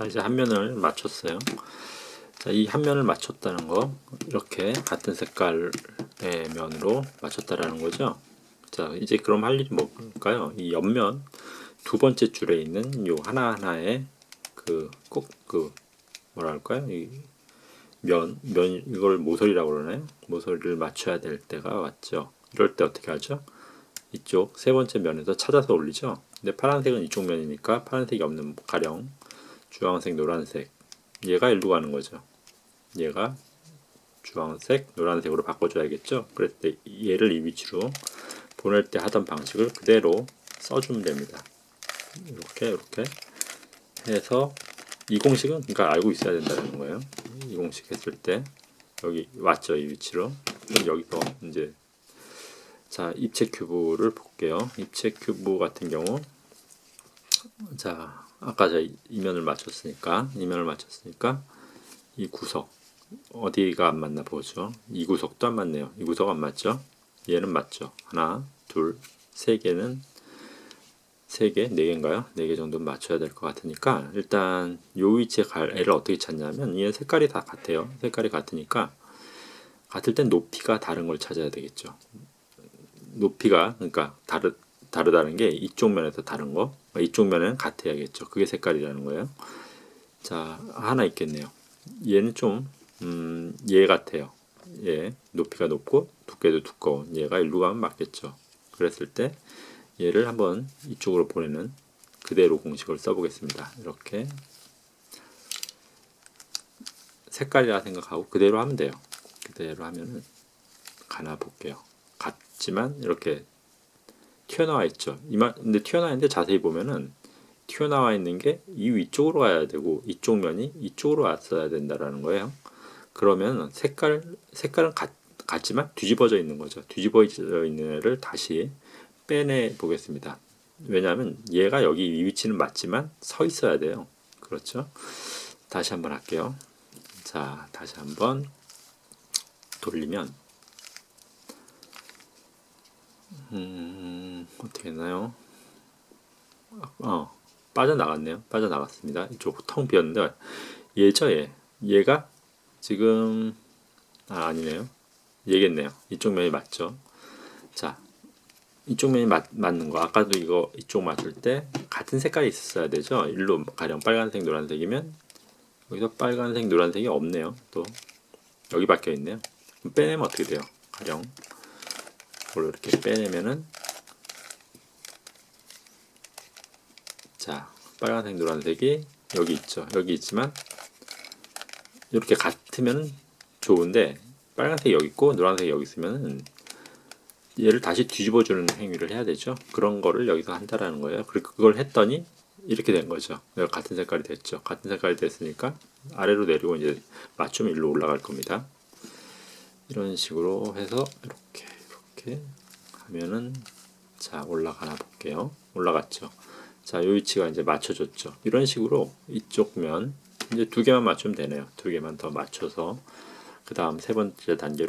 자 이제 한 면을 맞췄어요. 자, 이 한 면을 맞췄다는 거 이렇게 같은 색깔의 면으로 맞췄다라는 거죠. 자 이제 그럼 할 일이 뭘까요? 이 옆면 두 번째 줄에 있는 요 하나 하나의 그 꼭그 뭐라 할까요? 이 면 면 이걸 모서리라고 그러나요? 모서리를 맞춰야 될 때가 왔죠. 이럴 때 어떻게 하죠? 이쪽 세 번째 면에서 찾아서 올리죠. 근데 파란색은 이쪽 면이니까 파란색이 없는 가령 주황색, 노란색 얘가 일로 가는 거죠. 얘가 주황색, 노란색으로 바꿔줘야겠죠. 그럴 때 얘를 이 위치로 보낼 때 하던 방식을 그대로 써주면 됩니다. 이렇게 이렇게 해서 이 공식은 그러니까 알고 있어야 된다는 거예요. 이 공식 했을 때 여기 왔죠 이 위치로. 여기서 이제 자 입체 큐브를 볼게요. 입체 큐브 같은 경우 자 아까 제가 이면을 맞췄으니까 이면을 맞췄으니까 이 구석 어디가 안 맞나 보죠. 이 구석도 안 맞네요. 이 구석 안 맞죠? 얘는 맞죠. 하나, 둘, 세 개는 세 개, 네 개인가요? 네 개 정도 맞춰야 될 것 같으니까 일단 요 위치에 갈 애를 어떻게 찾냐면 얘 색깔이 다 같아요. 색깔이 같으니까 같을 땐 높이가 다른 걸 찾아야 되겠죠. 높이가 그러니까 다르 다르다는 게 이쪽 면에서 다른 거, 이쪽 면은 같아야겠죠. 그게 색깔이라는 거예요. 자 하나 있겠네요. 얘는 좀 음, 얘 같아요. 얘 높이가 높고 두께도 두꺼운 얘가 일로 가면 맞겠죠. 그랬을 때 얘를 한번 이쪽으로 보내는 그대로 공식을 써보겠습니다. 이렇게 색깔이라 생각하고 그대로 하면 돼요. 그대로 하면은 가나 볼게요. 같지만 이렇게 튀어나와 있죠. 이만 근데 튀어나와 있는데 자세히 보면은 튀어나와 있는 게 이 위쪽으로 가야 되고 이쪽 면이 이쪽으로 왔어야 된다라는 거예요. 그러면 색깔 색깔은 같, 같지만 뒤집어져 있는 거죠. 뒤집어져 있는 애를 다시 빼내 보겠습니다. 왜냐하면 얘가 여기 이 위치는 맞지만 서 있어야 돼요. 그렇죠? 다시 한번 할게요. 자, 다시 한번 돌리면 음, 어떻게 했나요? 어, 빠져나갔네요. 빠져나갔습니다. 이쪽 텅 비었는데 얘죠, 얘. 얘가 지금 아, 아니네요. 얘겠네요. 이쪽 면이 맞죠. 자, 이쪽 면이 맞, 맞는 거. 아까도 이거 이쪽 맞을 때 같은 색깔이 있었어야 되죠. 일로 가령 빨간색, 노란색이면 여기서 빨간색, 노란색이 없네요. 또 여기 박혀 있네요. 빼내면 어떻게 돼요? 가령 이걸 이렇게 빼내면은 자, 빨간색, 노란색이 여기 있죠. 여기 있지만 이렇게 같으면 좋은데 빨간색이 여기 있고 노란색이 여기 있으면은 얘를 다시 뒤집어 주는 행위를 해야 되죠. 그런 거를 여기서 한다라는 거예요. 그걸 했더니 이렇게 된 거죠. 같은 색깔이 됐죠. 같은 색깔이 됐으니까 아래로 내리고 이제 맞추면 일로 올라갈 겁니다. 이런 식으로 해서 이렇게 이렇게 하면은 자 올라가나 볼게요. 올라갔죠. 자, 요 위치가 이제 맞춰졌죠. 이런 식으로 이쪽 면 이제 두 개만 맞추면 되네요. 두 개만 더 맞춰서 그 다음 세 번째 단계로